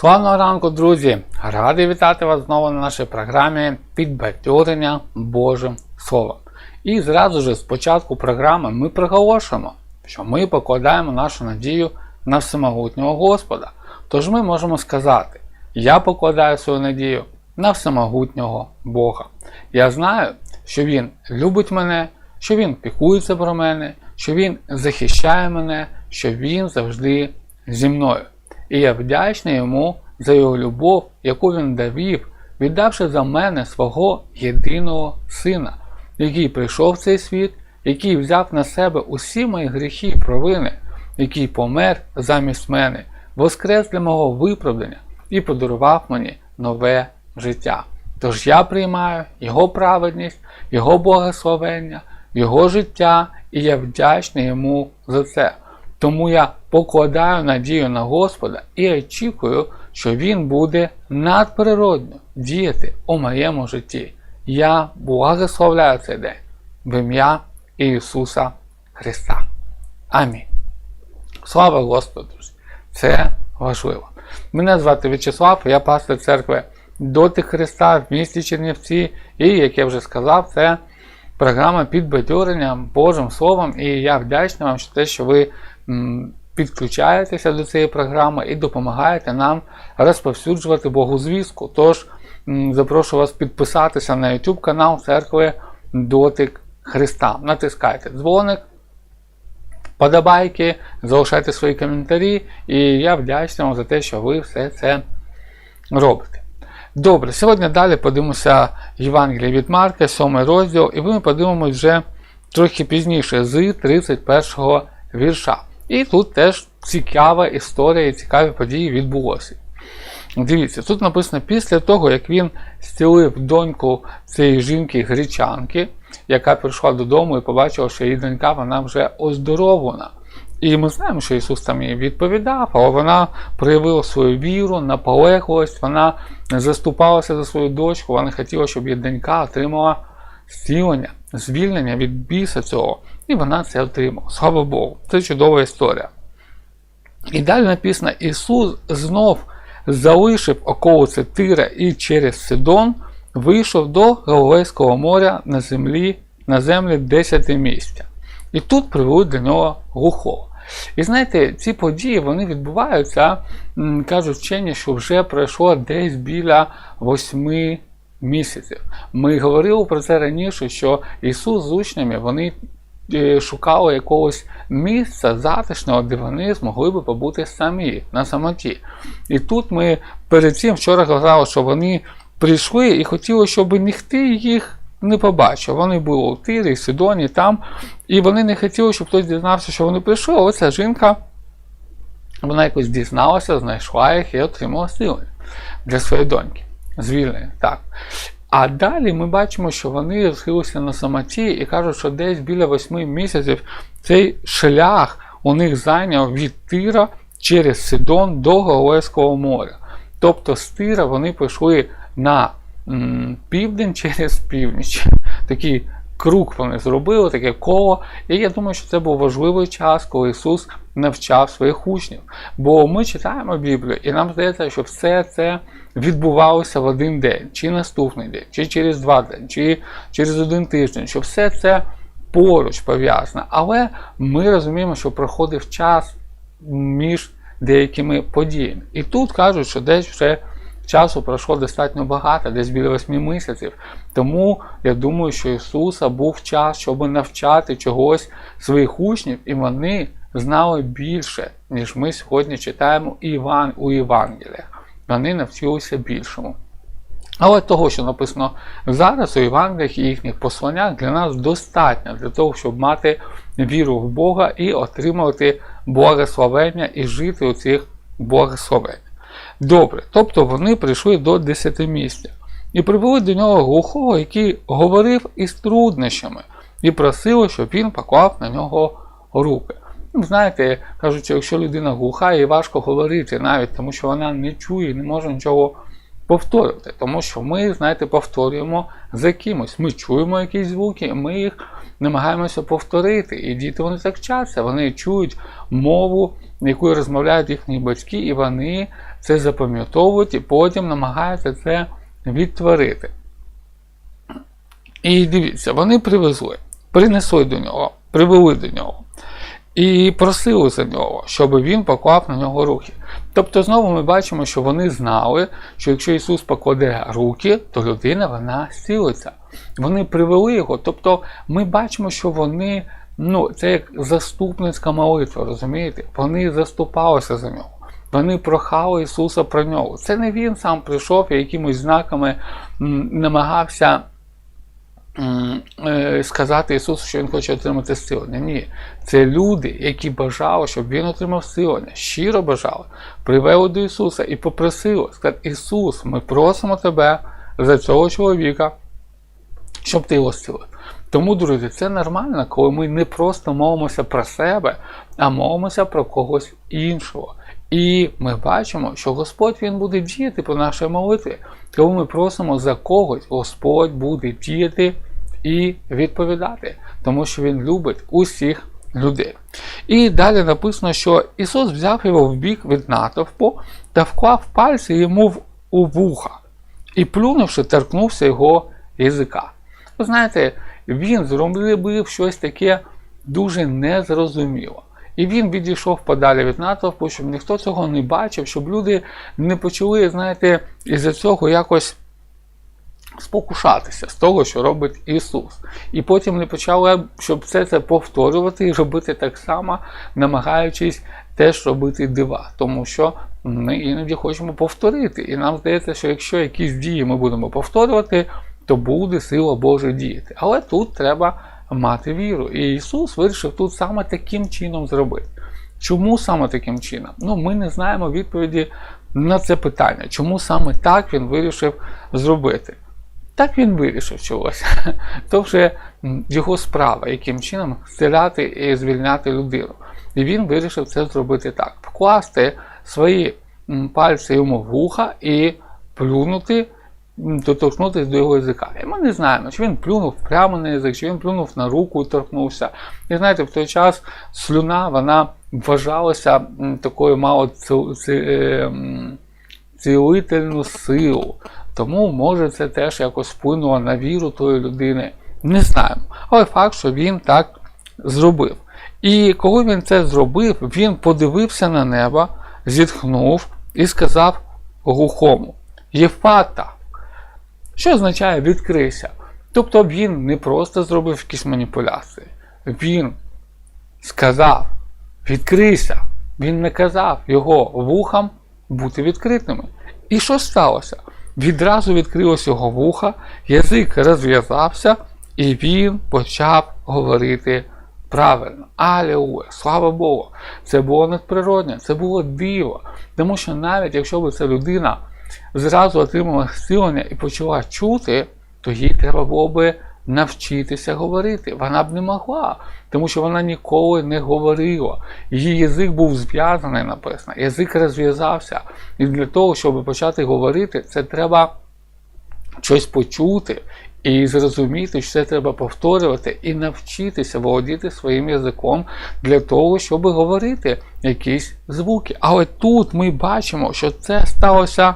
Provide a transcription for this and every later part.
Славного ранку, друзі! Радий вітати вас знову на нашій програмі підбадьорення Божим Словом. І зразу ж з початку програми ми приголошуємо, що ми покладаємо нашу надію на всемогутнього Господа. Тож ми можемо сказати: Я покладаю свою надію на всемогутнього Бога. Я знаю, що Він любить мене, що Він піклується про мене, що Він захищає мене, що Він завжди зі мною. І я вдячний йому за його любов, яку він довів, віддавши за мене свого єдиного сина, який прийшов в цей світ, який взяв на себе усі мої гріхи і провини, який помер замість мене, воскрес для мого виправдання і подарував мені нове життя. Тож я приймаю Його праведність, Його благословення, Його життя, і я вдячний йому за це. Тому я покладаю надію на Господа і очікую, що Він буде надприродно діяти у моєму житті. Я благословляю цей день в ім'я Ісуса Христа. Амінь. Слава Господу! друзі! Це важливо. Мене звати В'ячеслав, я пастор церкви Доти Христа в місті Чернівці, і, як я вже сказав, це програма підбадьорення Божим Словом. І я вдячний вам за те, що ви підключаєтеся до цієї програми і допомагаєте нам розповсюджувати Богозвістку. Тож запрошую вас підписатися на YouTube канал Церкви Дотик Христа. Натискайте дзвоник, подобайки, залишайте свої коментарі, і я вдячний вам за те, що ви все це робите. Добре, сьогодні далі подивимося Євангелія від Марка, 7 розділ, і ми подивимося вже трохи пізніше з 31 вірша. І тут теж цікава історія і цікаві події відбулося. Дивіться, тут написано, після того, як він зцілив доньку цієї жінки-гречанки, яка прийшла додому і побачила, що її донька вона вже оздоровлена. І ми знаємо, що Ісус там їй відповідав, але вона проявила свою віру, наполегливість, вона заступалася за свою дочку, вона хотіла, щоб її донька отримала зцілення, звільнення від біса цього. І вона це отримала. Слава Богу, це чудова історія. І далі написано: Ісус знов залишив околиці Тира і через Сидон вийшов до Галилейського моря на землі, на землі 10 місця. І тут привели до нього глухого. І знаєте, ці події вони відбуваються, кажуть вчені, що вже пройшло десь біля 8 місяців. Ми говорили про це раніше, що Ісус з учнями вони шукали якогось місця затишного, де вони змогли би побути самі на самоті. І тут ми перед цим вчора казали, що вони прийшли і хотіли, щоб ніхто їх не побачив. Вони були у Тирі, Сидоні, там, і вони не хотіли, щоб хтось дізнався, що вони прийшли. Оця жінка. Вона якось дізналася, знайшла їх і отримала сили для своєї доньки. Звільнення. так. А далі ми бачимо, що вони розхилися на самоті і кажуть, що десь біля восьми місяців цей шлях у них зайняв від Тира через Сидон до Галилейського моря. Тобто з Тира вони пішли на м, південь через північ. Такий круг вони зробили, таке коло. І я думаю, що це був важливий час, коли Ісус навчав своїх учнів. Бо ми читаємо Біблію, і нам здається, що все це відбувалося в один день, чи наступний день, чи через два дні, чи через один тиждень, що все це поруч пов'язано. Але ми розуміємо, що проходив час між деякими подіями. І тут кажуть, що десь вже. Часу пройшло достатньо багато, десь біля восьми місяців. Тому я думаю, що Ісуса був час, щоб навчати чогось своїх учнів, і вони знали більше, ніж ми сьогодні читаємо Іван у Євангеліях. Вони навчилися більшому. Але того, що написано зараз у Євангеліях і їхніх посланнях, для нас достатньо для того, щоб мати віру в Бога і отримувати благословення і жити у цих благословеннях. Добре, тобто вони прийшли до десятимістя і привели до нього глухого, який говорив із труднощами, і просили, щоб він поклав на нього руки. Ну, знаєте, кажуть, якщо людина глуха, їй важко говорити навіть, тому що вона не чує, не може нічого повторювати. Тому що ми, знаєте, повторюємо за кимось. Ми чуємо якісь звуки, ми їх намагаємося повторити. І діти вони так вчаться, вони чують мову, якою розмовляють їхні батьки, і вони це запам'ятовують і потім намагаються це відтворити. І дивіться, вони привезли, принесли до нього, привели до нього. І просили за нього, щоб він поклав на нього руки. Тобто, знову ми бачимо, що вони знали, що якщо Ісус покладе руки, то людина вона зцілиться. Вони привели його. Тобто, ми бачимо, що вони, ну, це як заступницька молитва, розумієте? Вони заступалися за нього. Вони прохали Ісуса про нього. Це не він сам прийшов і якимось знаками намагався е, сказати Ісусу, що Він хоче отримати зцілення. Ні. Це люди, які бажали, щоб він отримав зцілення, щиро бажали, привели до Ісуса і попросили, сказати, Ісус, ми просимо Тебе за цього чоловіка, щоб ти його. Тому, друзі, це нормально, коли ми не просто молимося про себе, а молимося про когось іншого. І ми бачимо, що Господь Він буде діяти по нашій молитві. Коли ми просимо за когось, Господь буде діяти і відповідати, тому що Він любить усіх людей. І далі написано, що Ісус взяв його в бік від натовпу та вклав пальці йому в- у вуха, і плюнувши, торкнувся його язика. Ви знаєте, він зробив щось таке дуже незрозуміло. І він відійшов подалі від натовпу, щоб ніхто цього не бачив, щоб люди не почали, знаєте, із-за цього якось спокушатися з того, що робить Ісус. І потім не почали, щоб все це повторювати і робити так само, намагаючись теж робити дива. Тому що ми іноді хочемо повторити. І нам здається, що якщо якісь дії ми будемо повторювати, то буде сила Божа діяти. Але тут треба мати віру. І Ісус вирішив тут саме таким чином зробити. Чому саме таким чином? Ну, ми не знаємо відповіді на це питання. Чому саме так він вирішив зробити? Так він вирішив чогось. То вже його справа, яким чином зціляти і звільняти людину. І він вирішив це зробити так: вкласти свої пальці йому в вуха і плюнути, доторкнутися до його язика. І ми не знаємо, чи він плюнув прямо на язик, чи він плюнув на руку і торкнувся. І знаєте, в той час слюна вона вважалася такою мало е, цілительну силу. Тому може це теж якось вплинуло на віру тої людини. Не знаємо. Але факт, що він так зробив. І коли він це зробив, він подивився на небо, зітхнув і сказав глухому: Єфата, що означає відкрийся. Тобто він не просто зробив якісь маніпуляції, він сказав: відкрийся. Він не казав його вухам бути відкритими. І що сталося? Відразу відкрилось його вуха, язик розв'язався, і він почав говорити правильно. Алілуя, слава Богу! Це було надприродне, це було диво. Тому що навіть якщо б ця людина зразу отримала зцілення і почала чути, то їй треба було би навчитися говорити. Вона б не могла, тому що вона ніколи не говорила. Її язик був зв'язаний, написано, язик розв'язався. І для того, щоб почати говорити, це треба щось почути і зрозуміти, що це треба повторювати, і навчитися володіти своїм язиком для того, щоб говорити якісь звуки. Але тут ми бачимо, що це сталося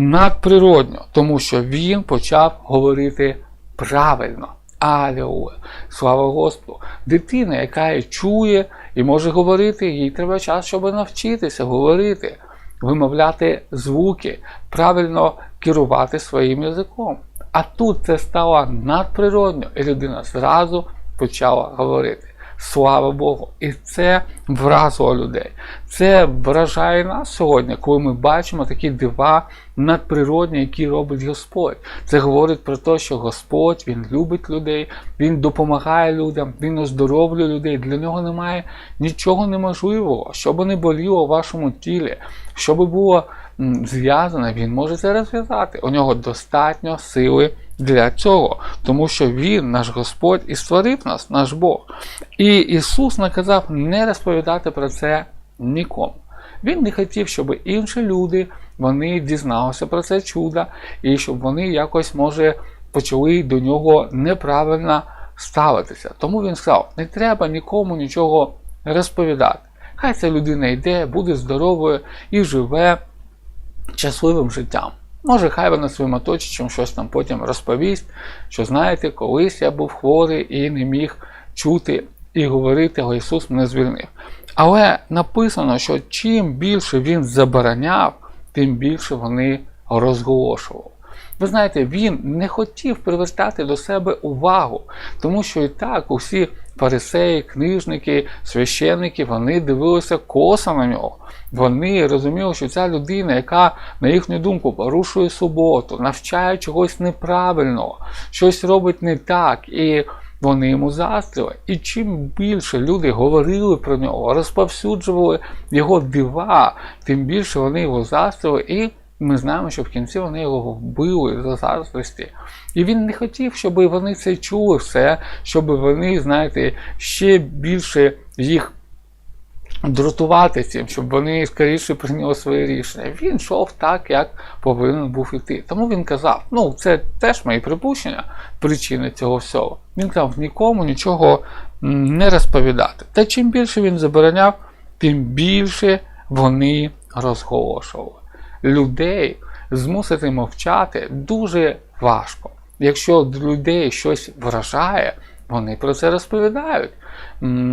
надприродно, тому що він почав говорити правильно. Алілуя! Слава Господу! Дитина, яка чує і може говорити, їй треба час, щоб навчитися говорити, вимовляти звуки, правильно керувати своїм язиком. А тут це стало надприродно, і людина зразу почала говорити. Слава Богу! І це вразило людей. Це вражає нас сьогодні, коли ми бачимо такі дива надприродні, які робить Господь. Це говорить про те, що Господь Він любить людей, Він допомагає людям, Він оздоровлює людей. Для нього немає нічого неможливого, що би не боліло в вашому тілі, що би було зв'язане, він може це розв'язати. У нього достатньо сили для цього, тому що Він, наш Господь, і створив нас, наш Бог. І Ісус наказав не розповідати про це нікому. Він не хотів, щоб інші люди вони дізналися про це чудо, і щоб вони якось, може, почали до нього неправильно ставитися. Тому він сказав: не треба нікому нічого розповідати. Хай ця людина йде, буде здоровою і живе щасливим життям. Може, хай вона своїм оточенням щось там потім розповість, що знаєте, колись я був хворий і не міг чути і говорити, але Ісус мене звільнив. Але написано, що чим більше Він забороняв, тим більше вони розголошували. Ви знаєте, він не хотів привертати до себе увагу, тому що і так усі фарисеї, книжники, священники, вони дивилися косо на нього. Вони розуміли, що ця людина, яка, на їхню думку, порушує суботу, навчає чогось неправильного, щось робить не так. І вони йому заздрили. І чим більше люди говорили про нього, розповсюджували його дива, тим більше вони його заздрили. І ми знаємо, що в кінці вони його вбили за заздрості. І він не хотів, щоб вони це чули все, щоб вони, знаєте, ще більше їх дратувати цим, щоб вони скоріше прийняли своє рішення. Він йшов так, як повинен був іти. Тому він казав: ну, це теж мої припущення, причини цього всього. Він казав нікому нічого не розповідати. Та чим більше він забороняв, тим більше вони розголошували. Людей змусити мовчати дуже важко. Якщо людей щось вражає, вони про це розповідають.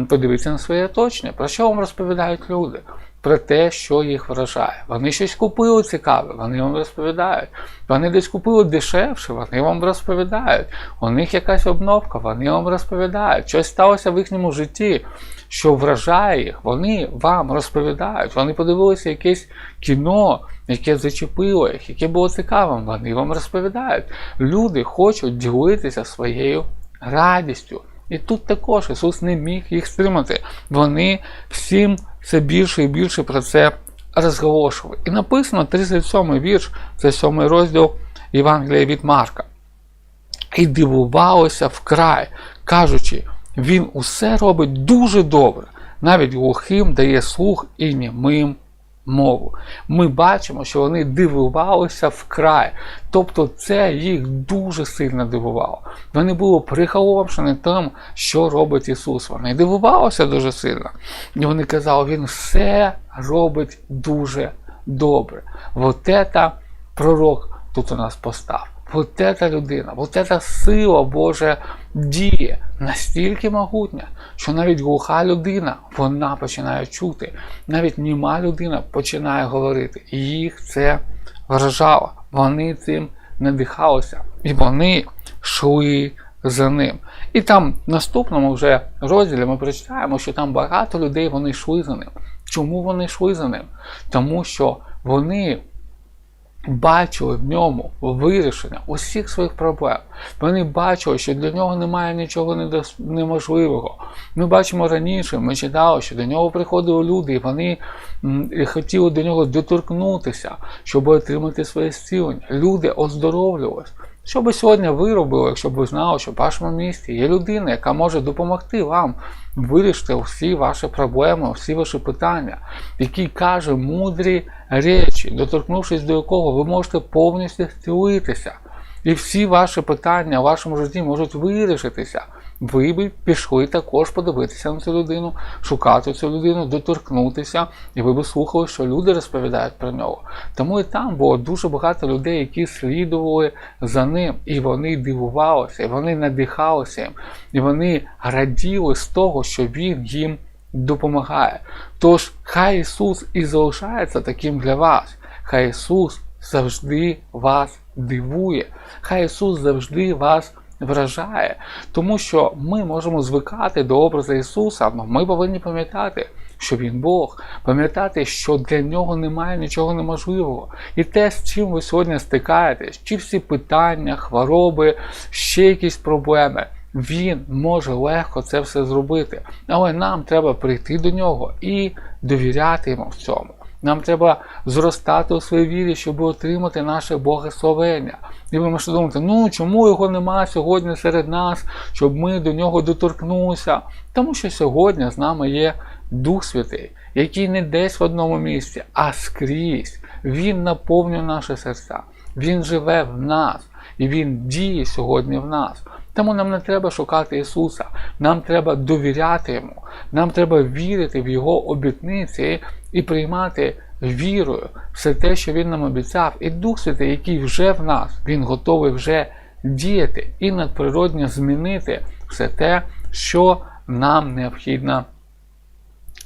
Подивіться на своє оточення. Про що вам розповідають люди? Про те, що їх вражає. Вони щось купили цікаве, вони вам розповідають. Вони десь купили дешевше, вони вам розповідають. У них якась обновка, вони вам розповідають. Щось сталося в їхньому житті, що вражає їх, вони вам розповідають. Вони подивилися якесь кіно, яке зачепило їх, яке було цікавим, вони вам розповідають. Люди хочуть ділитися своєю радістю. І тут також Ісус не міг їх стримати. Вони всім все більше і більше про це розголошували. І написано 37 й вірш, це 7 розділ Євангелія від Марка. І дивувалося вкрай, кажучи, він усе робить дуже добре, навіть глухим дає слух і німим мову. Ми бачимо, що вони дивувалися вкрай. Тобто це їх дуже сильно дивувало. Вони були приголомшені тим, що робить Ісус. Вони дивувалися дуже сильно. І вони казали, Він все робить дуже добре. Вот это пророк тут у нас постав. Вот эта людина, вот эта сила Божа діє настільки могутня, що навіть глуха людина вона починає чути. Навіть німа людина починає говорити. І їх це вражало. Вони цим надихалися. І вони йшли за ним. І там в наступному вже розділі ми прочитаємо, що там багато людей вони йшли за ним. Чому вони йшли за ним? Тому що вони бачили в ньому вирішення усіх своїх проблем. Вони бачили, що для нього немає нічого неможливого. Ми бачимо раніше, ми читали, що до нього приходили люди, і вони хотіли до нього доторкнутися, щоб отримати своє зцілення. Люди оздоровлювалися. Що би сьогодні ви робили, якщо б ви знали, що в вашому місті є людина, яка може допомогти вам вирішити всі ваші проблеми, всі ваші питання, який каже мудрі речі, доторкнувшись до якого ви можете повністю зцілитися. І всі ваші питання в вашому житті можуть вирішитися. Ви б пішли також подивитися на цю людину, шукати цю людину, доторкнутися, і ви б слухали, що люди розповідають про нього. Тому і там було дуже багато людей, які слідували за ним, і вони дивувалися, і вони надихалися їм, і вони раділи з того, що він їм допомагає. Тож, хай Ісус і залишається таким для вас. Хай Ісус завжди вас дивує, хай Ісус завжди вас вражає, тому що ми можемо звикати до образу Ісуса, але ми повинні пам'ятати, що Він Бог, пам'ятати, що для нього немає нічого неможливого. І те, з чим ви сьогодні стикаєтесь, чи всі питання, хвороби, ще якісь проблеми. Він може легко це все зробити, але нам треба прийти до нього і довіряти йому в цьому. Нам треба зростати у своїй вірі, щоб отримати наше благословення. І ви можете думати, ну чому його нема сьогодні серед нас, щоб ми до нього доторкнулися? Тому що сьогодні з нами є Дух Святий, який не десь в одному місці, а скрізь. Він наповнює наше серця. Він живе в нас і Він діє сьогодні в нас. Тому нам не треба шукати Ісуса, нам треба довіряти Йому, нам треба вірити в Його обітниці і приймати вірою, все те, що Він нам обіцяв, і Дух Святий, який вже в нас, Він готовий вже діяти і надприродньо змінити все те, що нам необхідно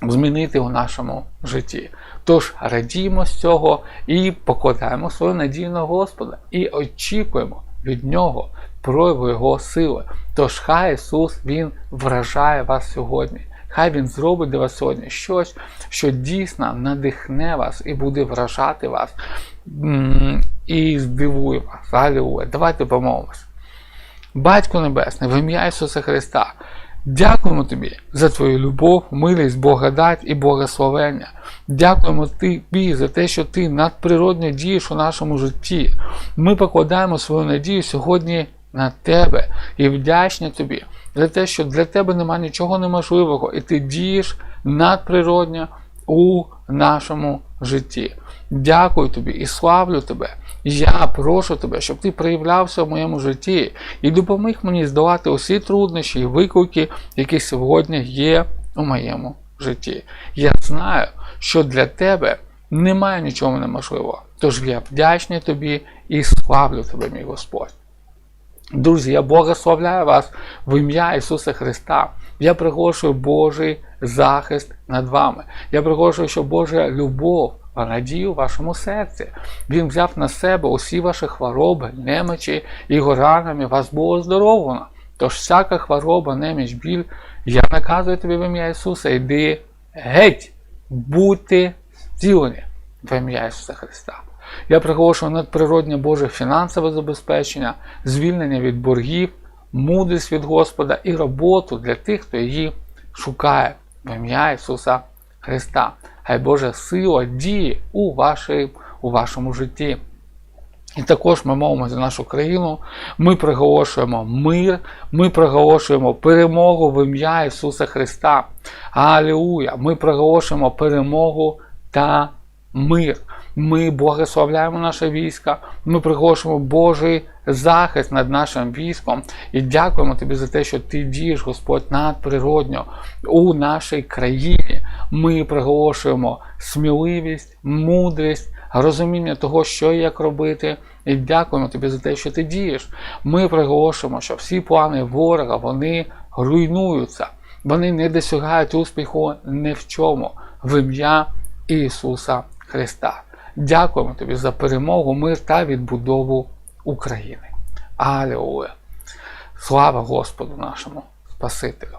змінити у нашому житті. Тож радіємо з цього і покладаємо свою надію на Господа і очікуємо від Нього прояву Його сили. Тож хай Ісус Він вражає вас сьогодні. Хай Він зробить для вас сьогодні щось, що дійсно надихне вас і буде вражати вас і здивує вас. Алілуя. Давайте помолимось. Батько Небесний, в ім'я Ісуса Христа, дякуємо Тобі за Твою любов, милість, благодать і благословення. Дякуємо Тобі за те, що Ти надприродно дієш у нашому житті. Ми покладаємо свою надію сьогодні на Тебе і вдячні Тобі за те, що для Тебе немає нічого неможливого, і Ти дієш надприродно у нашому житті. Дякую тобі і славлю тебе. Я прошу тебе, щоб ти проявлявся в моєму житті і допоміг мені здолати усі труднощі і виклики, які сьогодні є у моєму житті. Я знаю, що для тебе немає нічого неможливого. Тож я вдячний тобі і славлю тебе, мій Господь. Друзі, я благословляю вас в ім'я Ісуса Христа. Я приголошую Божий захист над вами. Я приголошую, що Божа любов надію в вашому серці. Він взяв на себе усі ваші хвороби, немочі і горанами вас було оздоровлено. Тож всяка хвороба, неміч, біль, я наказую тобі в ім'я Ісуса, йди геть, будьте зцілені в ім'я Ісуса Христа. Я приголошую надприродне Боже фінансове забезпечення, звільнення від боргів, мудрість від Господа і роботу для тих, хто її шукає в ім'я Ісуса Христа. Хай Божа сила діє у, вашій, у вашому житті. І також ми мовимо за нашу країну, ми приголошуємо мир, ми приголошуємо перемогу в ім'я Ісуса Христа. Алілуя! Ми приголошуємо перемогу та мир. Ми благословляємо наше військо, ми приголошуємо Божий захист над нашим військом і дякуємо тобі за те, що ти дієш, Господь, надприродньо у нашій країні. Ми приголошуємо сміливість, мудрість, розуміння того, що і як робити. І дякуємо тобі за те, що ти дієш. Ми приголошуємо, що всі плани ворога вони руйнуються, вони не досягають успіху ні в чому в ім'я Ісуса Христа. Дякуємо тобі за перемогу, мир та відбудову України. Алілуя! Слава Господу нашому Спасителю!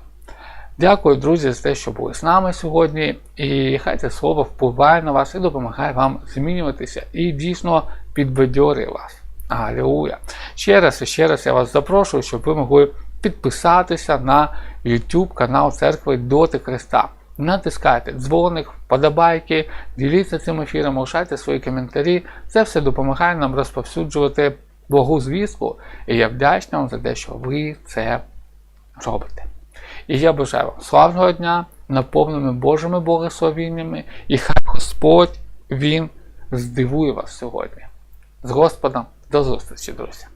Дякую, друзі, за те, що були з нами сьогодні. І хай це слово впливає на вас і допомагає вам змінюватися і дійсно підбадьорює вас. Алілуя! Ще раз і ще раз я вас запрошую, щоб ви могли підписатися на YouTube канал Церкви Доти Христа. Натискайте дзвоник, вподобайки, діліться цим ефіром, лишайте свої коментарі. Це все допомагає нам розповсюджувати благу звістку. І я вдячний вам за те, що ви це робите. І я бажаю вам славного дня, наповненими Божими благословіннями, і хай Господь Він здивує вас сьогодні. З Господом до зустрічі, друзі!